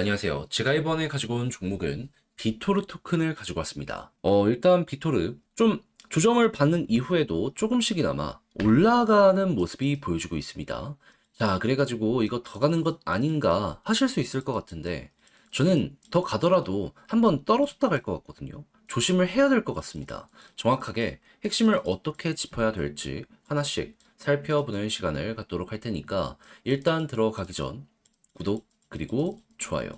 안녕하세요. 제가 이번에 가지고 온 종목은 비토르 토큰을 가지고 왔습니다. 어, 일단 비토르 좀 조정을 받는 이후에도 조금씩이나마 올라가는 모습이 보여주고 있습니다. 자, 그래가지고 이거 더 가는 것 아닌가 하실 수 있을 것 같은데 저는 더 가더라도 한번 떨어졌다 갈 것 같거든요. 조심을 해야 될 것 같습니다. 정확하게 핵심을 어떻게 짚어야 될지 하나씩 살펴보는 시간을 갖도록 할 테니까 일단 들어가기 전 구독 그리고 좋아요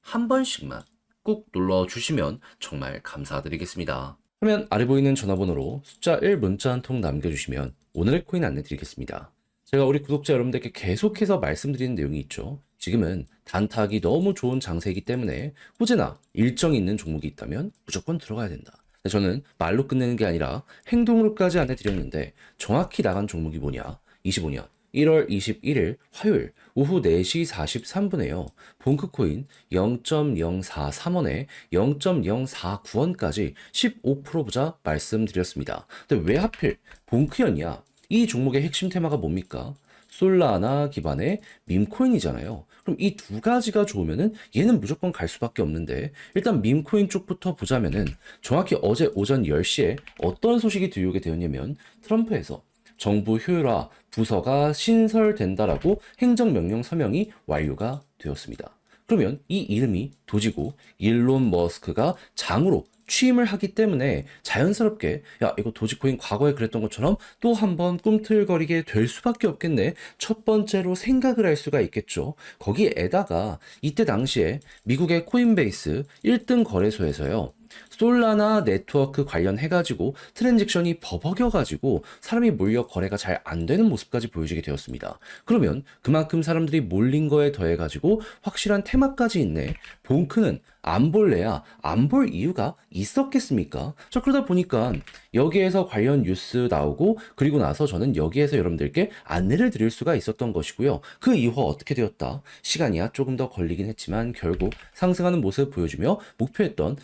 한 번씩만 꼭 눌러 주시면 정말 감사드리겠습니다. 화면 아래 보이는 전화번호로 숫자 1 문자 한 통 남겨주시면 오늘의 코인 안내 드리겠습니다. 제가 우리 구독자 여러분들께 계속해서 말씀드리는 내용이 있죠. 지금은 단타하기 너무 좋은 장세이기 때문에 호재나 일정이 있는 종목이 있다면 무조건 들어가야 된다. 저는 말로 끝내는 게 아니라 행동으로까지 안내드렸는데 정확히 나간 종목이 뭐냐? 25년 1월 21일 화요일 오후 4시 43분에요. 본크코인 0.043원에 0.049원까지 15% 보자 말씀드렸습니다. 근데 왜 하필 본크였냐? 이 종목의 핵심 테마가 뭡니까? 솔라나 기반의 밈코인이잖아요. 그럼 이 두 가지가 좋으면은 얘는 무조건 갈 수밖에 없는데 일단 밈코인 쪽부터 보자면은 정확히 어제 오전 10시에 어떤 소식이 들려오게 되었냐면 트럼프에서 정부 효율화 부서가 신설된다라고 행정명령 서명이 완료가 되었습니다. 그러면 이 이름이 도지고 일론 머스크가 장으로 취임을 하기 때문에 자연스럽게 야 이거 도지코인 과거에 그랬던 것처럼 또 한번 꿈틀거리게 될 수밖에 없겠네. 첫 번째로 생각을 할 수가 있겠죠. 거기에다가 이때 당시에 미국의 코인베이스 1등 거래소에서요 솔라나 네트워크 관련해가지고 트랜잭션이 버벅여가지고 사람이 몰려 거래가 잘 안 되는 모습까지 보여지게 되었습니다. 그러면 그만큼 사람들이 몰린 거에 더해가지고 확실한 테마까지 있네. 본크는 안 볼래야 안 볼 이유가 있었겠습니까? 자, 그러다 보니까 여기에서 관련 뉴스 나오고 그리고 나서 저는 여기에서 여러분들께 안내를 드릴 수가 있었던 것이고요. 그 이후 어떻게 되었다? 시간이야 조금 더 걸리긴 했지만 결국 상승하는 모습 보여주며 목표했던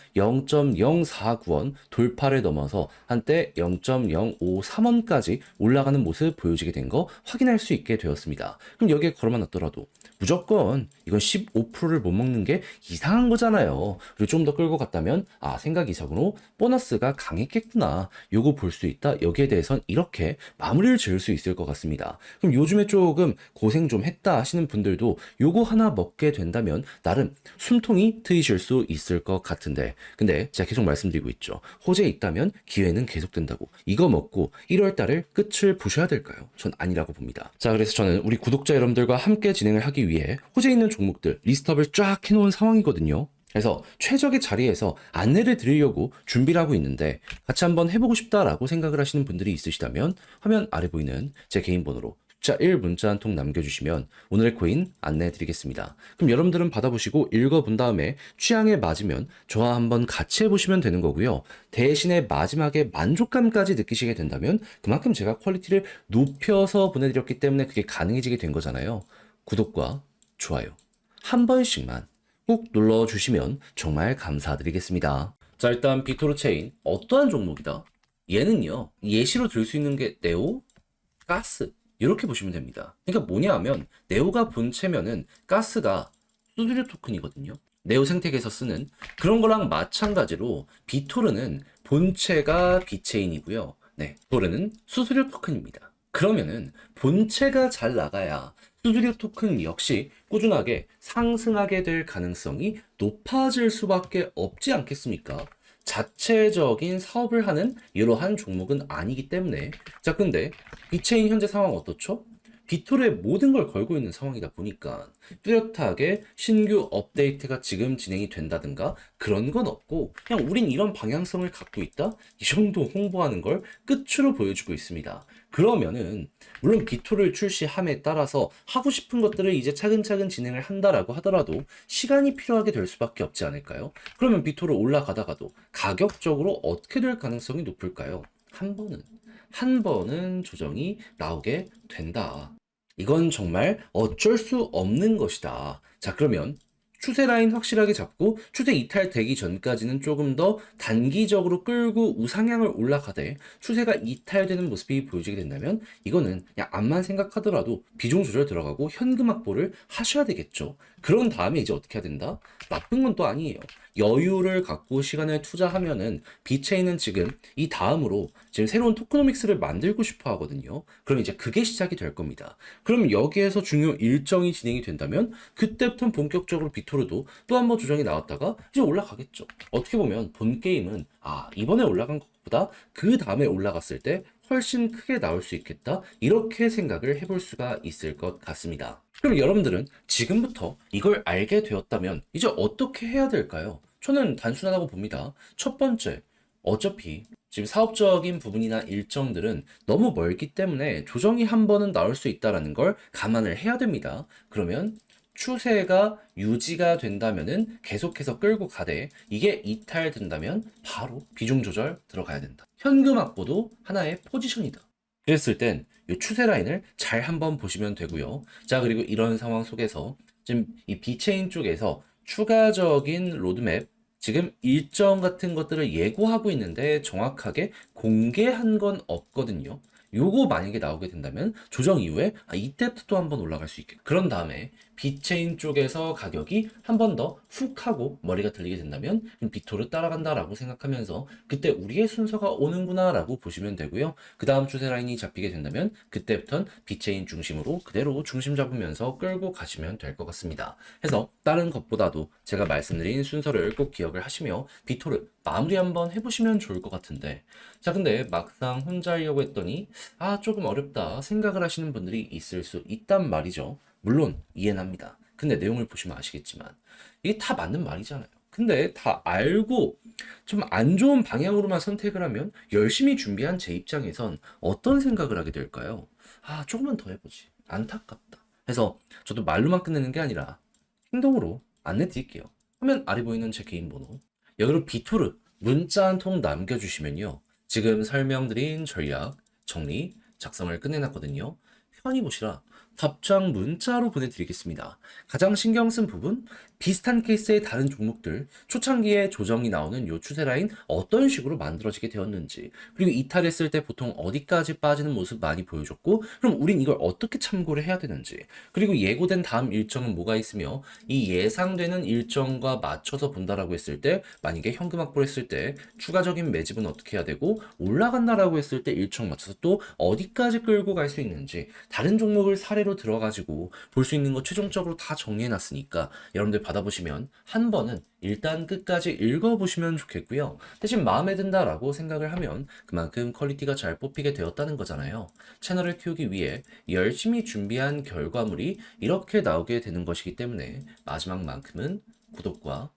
0.049원 돌파를 넘어서 한때 0.053원까지 올라가는 모습 보여지게 된 거 확인할 수 있게 되었습니다. 그럼 여기에 걸어만 놨더라도 무조건 이건 15%를 못 먹는 게 이상한 거잖아요. 그리고 좀 더 끌고 갔다면 아 생각 이상으로 보너스가 강했겠구나. 요거 볼 수 있다. 여기에 대해선 이렇게 마무리를 지을 수 있을 것 같습니다. 그럼 요즘에 조금 고생 좀 했다 하시는 분들도 요거 하나 먹게 된다면 나름 숨통이 트이실 수 있을 것 같은데 근데 제가 계속 말씀드리고 있죠. 호재 있다면 기회는 계속된다고. 이거 먹고 1월 달을 끝을 보셔야 될까요? 전 아니라고 봅니다. 자, 그래서 저는 우리 구독자 여러분들과 함께 진행을 하기 위해 호재 있는 종목들 리스트업을 쫙 해놓은 상황이거든요. 그래서 최적의 자리에서 안내를 드리려고 준비를 하고 있는데 같이 한번 해보고 싶다라고 생각을 하시는 분들이 있으시다면 화면 아래 보이는 제 개인 번호로 숫자 1 문자 한 통 남겨주시면 오늘의 코인 안내해 드리겠습니다. 그럼 여러분들은 받아보시고 읽어본 다음에 취향에 맞으면 저와 한번 같이 해보시면 되는 거고요. 대신에 마지막에 만족감까지 느끼시게 된다면 그만큼 제가 퀄리티를 높여서 보내드렸기 때문에 그게 가능해지게 된 거잖아요. 구독과 좋아요 한 번씩만 꾹 눌러주시면 정말 감사드리겠습니다. 자, 일단 비토르 체인 어떠한 종목이다? 얘는요, 예시로 들 수 있는 게 네오, 가스, 이렇게 보시면 됩니다. 그러니까 뭐냐 하면, 네오가 본체면은 가스가 수수료 토큰이거든요. 네오 생태계에서 쓰는 그런 거랑 마찬가지로 비토르는 본체가 비체인이고요. 네, 비토르는 수수료 토큰입니다. 그러면은 본체가 잘 나가야 수수료 토큰 역시 꾸준하게 상승하게 될 가능성이 높아질 수밖에 없지 않겠습니까? 자체적인 사업을 하는 이러한 종목은 아니기 때문에 자 근데 비체인 현재 상황 어떻죠? 비토르에 모든 걸 걸고 있는 상황이다 보니까 뚜렷하게 신규 업데이트가 지금 진행이 된다든가 그런 건 없고 그냥 우린 이런 방향성을 갖고 있다 이 정도 홍보하는 걸 끝으로 보여주고 있습니다. 그러면은 물론 비토를 출시함에 따라서 하고 싶은 것들을 이제 차근차근 진행을 한다라고 하더라도 시간이 필요하게 될 수밖에 없지 않을까요? 그러면 비토를 올라가다가도 가격적으로 어떻게 될 가능성이 높을까요? 한 번은 한 번은 조정이 나오게 된다. 이건 정말 어쩔 수 없는 것이다. 자, 그러면 추세 라인 확실하게 잡고 추세 이탈되기 전까지는 조금 더 단기적으로 끌고 우상향을 올라가되 추세가 이탈되는 모습이 보여지게 된다면 이거는 그냥 앞만 생각하더라도 비중 조절 들어가고 현금 확보를 하셔야 되겠죠. 그런 다음에 이제 어떻게 해야 된다? 나쁜 건 또 아니에요. 여유를 갖고 시간을 투자하면은 비체인은 지금 이 다음으로 지금 새로운 토크노믹스를 만들고 싶어 하거든요. 그럼 이제 그게 시작이 될 겁니다. 그럼 여기에서 중요 일정이 진행이 된다면 그때부터 본격적으로 비토르도 또 한 번 조정이 나왔다가 이제 올라가겠죠. 어떻게 보면 본 게임은 아 이번에 올라간 것보다 그 다음에 올라갔을 때 훨씬 크게 나올 수 있겠다. 이렇게 생각을 해볼 수가 있을 것 같습니다. 그럼 여러분들은 지금부터 이걸 알게 되었다면 이제 어떻게 해야 될까요? 저는 단순하다고 봅니다. 첫 번째, 어차피 지금 사업적인 부분이나 일정들은 너무 멀기 때문에 조정이 한 번은 나올 수 있다는 걸 감안을 해야 됩니다. 그러면 추세가 유지가 된다면은 계속해서 끌고 가되 이게 이탈된다면 바로 비중 조절 들어가야 된다. 현금 확보도 하나의 포지션이다. 그랬을 땐 이 추세 라인을 잘 한번 보시면 되고요. 자, 그리고 이런 상황 속에서 지금 이 비체인 쪽에서 추가적인 로드맵 지금 일정 같은 것들을 예고하고 있는데 정확하게 공개한 건 없거든요. 요거 만약에 나오게 된다면 조정 이후에 아, 이때부터 또 한번 올라갈 수 있게. 그런 다음에 비체인 쪽에서 가격이 한 번 더 훅 하고 머리가 들리게 된다면 비토를 따라간다라고 생각하면서 그때 우리의 순서가 오는구나라고 보시면 되고요. 그 다음 추세 라인이 잡히게 된다면 그때부터는 비체인 중심으로 그대로 중심 잡으면서 끌고 가시면 될 것 같습니다. 해서 다른 것보다도 제가 말씀드린 순서를 꼭 기억을 하시며 비토를 마무리 한번 해보시면 좋을 것 같은데 자 근데 막상 혼자 하려고 했더니 아 조금 어렵다 생각을 하시는 분들이 있을 수 있단 말이죠. 물론 이해는 합니다. 근데 내용을 보시면 아시겠지만 이게 다 맞는 말이잖아요. 근데 다 알고 좀 안 좋은 방향으로만 선택을 하면 열심히 준비한 제 입장에선 어떤 생각을 하게 될까요? 아, 조금만 더 해보지. 안타깝다. 해서 저도 말로만 끝내는 게 아니라 행동으로 안내 드릴게요. 화면 아래 보이는 제 개인 번호. 여기로 비토르 문자 한 통 남겨주시면요. 지금 설명드린 전략, 정리, 작성을 끝내놨거든요. 편히 보시라 답장 문자로 보내드리겠습니다. 가장 신경 쓴 부분, 비슷한 케이스의 다른 종목들, 초창기에 조정이 나오는 요 추세 라인 어떤 식으로 만들어지게 되었는지, 그리고 이탈했을 때 보통 어디까지 빠지는 모습 많이 보여줬고, 그럼 우린 이걸 어떻게 참고를 해야 되는지, 그리고 예고된 다음 일정은 뭐가 있으며, 이 예상되는 일정과 맞춰서 본다라고 했을 때, 만약에 현금 확보를 했을 때, 추가적인 매집은 어떻게 해야 되고, 올라간다라고 했을 때 일정 맞춰서 또 어디까지 끌고 갈 수 있는지, 다른 종목을 사례로 들어가지고 볼 수 있는 거 최종적으로 다 정리해 놨으니까 여러분들 받아보시면 한 번은 일단 끝까지 읽어보시면 좋겠고요. 대신 마음에 든다라고 생각을 하면 그만큼 퀄리티가 잘 뽑히게 되었다는 거잖아요. 채널을 키우기 위해 열심히 준비한 결과물이 이렇게 나오게 되는 것이기 때문에 마지막만큼은 구독과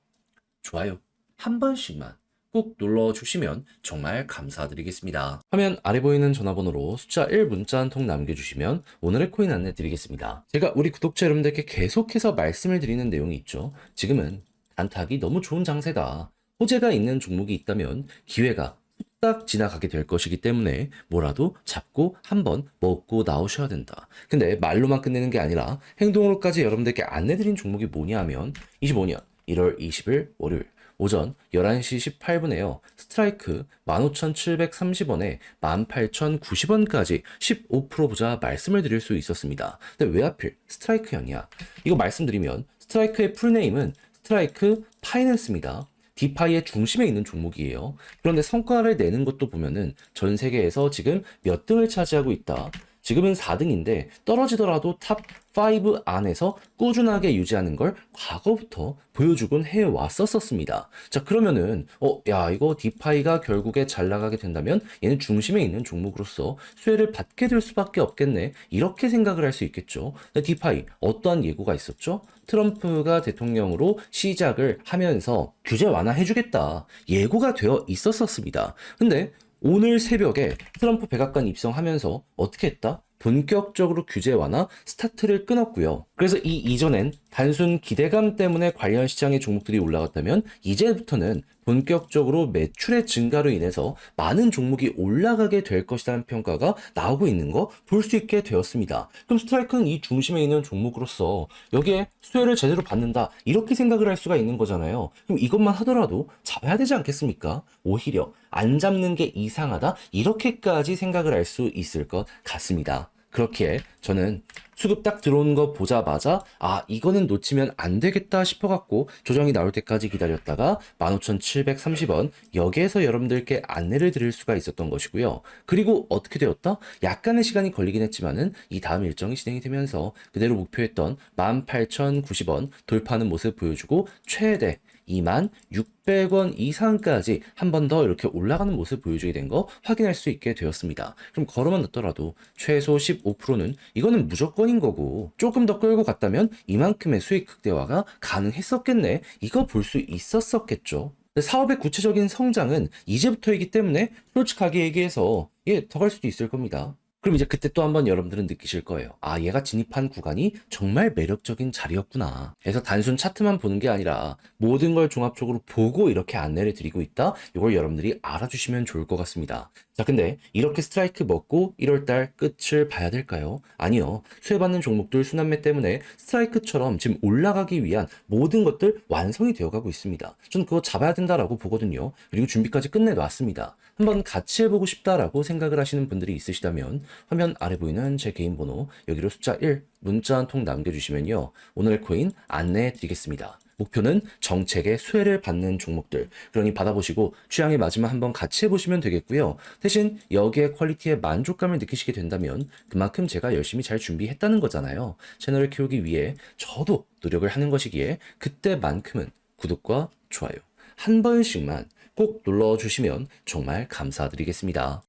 좋아요 한 번씩만 꼭 눌러주시면 정말 감사드리겠습니다. 화면 아래 보이는 전화번호로 숫자 1 문자 한 통 남겨주시면 오늘의 코인 안내 드리겠습니다. 제가 우리 구독자 여러분들께 계속해서 말씀을 드리는 내용이 있죠. 지금은 안타기 너무 좋은 장세다. 호재가 있는 종목이 있다면 기회가 딱 지나가게 될 것이기 때문에 뭐라도 잡고 한번 먹고 나오셔야 된다. 근데 말로만 끝내는 게 아니라 행동으로까지 여러분들께 안내드린 종목이 뭐냐 하면 25년 1월 20일 월요일 오전 11시 18분에요. 스트라이크 15,730원에 18,090원까지 15% 보자 말씀을 드릴 수 있었습니다. 근데 왜 하필 스트라이크였냐? 이거 말씀드리면 스트라이크의 풀네임은 스트라이크 파이낸스입니다. 디파이의 중심에 있는 종목이에요. 그런데 성과를 내는 것도 보면은 전 세계에서 지금 몇 등을 차지하고 있다. 지금은 4등인데 떨어지더라도 탑 5 안에서 꾸준하게 유지하는 걸 과거부터 보여주곤 해왔었습니다. 자, 그러면은, 어, 야, 이거 디파이가 결국에 잘 나가게 된다면 얘는 중심에 있는 종목으로서 수혜를 받게 될 수밖에 없겠네. 이렇게 생각을 할 수 있겠죠. 디파이, 어떠한 예고가 있었죠? 트럼프가 대통령으로 시작을 하면서 규제 완화해주겠다. 예고가 되어 있었었습니다. 근데 오늘 새벽에 트럼프 백악관 입성하면서 어떻게 했다? 본격적으로 규제 완화 스타트를 끊었고요. 그래서 이 이전엔 단순 기대감 때문에 관련 시장의 종목들이 올라갔다면 이제부터는 본격적으로 매출의 증가로 인해서 많은 종목이 올라가게 될 것이라는 평가가 나오고 있는 거 볼 수 있게 되었습니다. 그럼 스트라이크는 이 중심에 있는 종목으로서 여기에 수혜를 제대로 받는다 이렇게 생각을 할 수가 있는 거잖아요. 그럼 이것만 하더라도 잡아야 되지 않겠습니까? 오히려 안 잡는 게 이상하다 이렇게까지 생각을 할 수 있을 것 같습니다. 그렇기에 저는 수급 딱 들어오는 거 보자마자 아 이거는 놓치면 안 되겠다 싶어갖고 조정이 나올 때까지 기다렸다가 15,730원 여기에서 여러분들께 안내를 드릴 수가 있었던 것이고요. 그리고 어떻게 되었다? 약간의 시간이 걸리긴 했지만은 이 다음 일정이 진행이 되면서 그대로 목표했던 18,090원 돌파하는 모습 보여주고 최대 2600원 이상까지 한 번 더 이렇게 올라가는 모습 보여주게 된 거 확인할 수 있게 되었습니다. 그럼 걸어만 넣더라도 최소 15%는 이거는 무조건인 거고 조금 더 끌고 갔다면 이만큼의 수익 극대화가 가능했었겠네. 이거 볼 수 있었었겠죠. 사업의 구체적인 성장은 이제부터이기 때문에 솔직하게 얘기해서 예, 더 갈 수도 있을 겁니다. 그럼 이제 그때 또 한번 여러분들은 느끼실 거예요. 아, 얘가 진입한 구간이 정말 매력적인 자리였구나. 그래서 단순 차트만 보는 게 아니라 모든 걸 종합적으로 보고 이렇게 안내를 드리고 있다. 이걸 여러분들이 알아주시면 좋을 것 같습니다. 자, 근데 이렇게 스트라이크 먹고 1월달 끝을 봐야 될까요? 아니요. 수혜받는 종목들 순환매 때문에 스트라이크처럼 지금 올라가기 위한 모든 것들 완성이 되어가고 있습니다. 저는 그거 잡아야 된다라고 보거든요. 그리고 준비까지 끝내놨습니다. 한번 같이 해보고 싶다라고 생각을 하시는 분들이 있으시다면 화면 아래 보이는 제 개인 번호 여기로 숫자 1 문자 한 통 남겨주시면요. 오늘 코인 안내해 드리겠습니다. 목표는 정책의 수혜를 받는 종목들. 그러니 받아보시고 취향에 맞으면 한번 같이 해보시면 되겠고요. 대신 여기에 퀄리티에 만족감을 느끼시게 된다면 그만큼 제가 열심히 잘 준비했다는 거잖아요. 채널을 키우기 위해 저도 노력을 하는 것이기에 그때만큼은 구독과 좋아요 한 번씩만 꼭 눌러주시면 정말 감사드리겠습니다.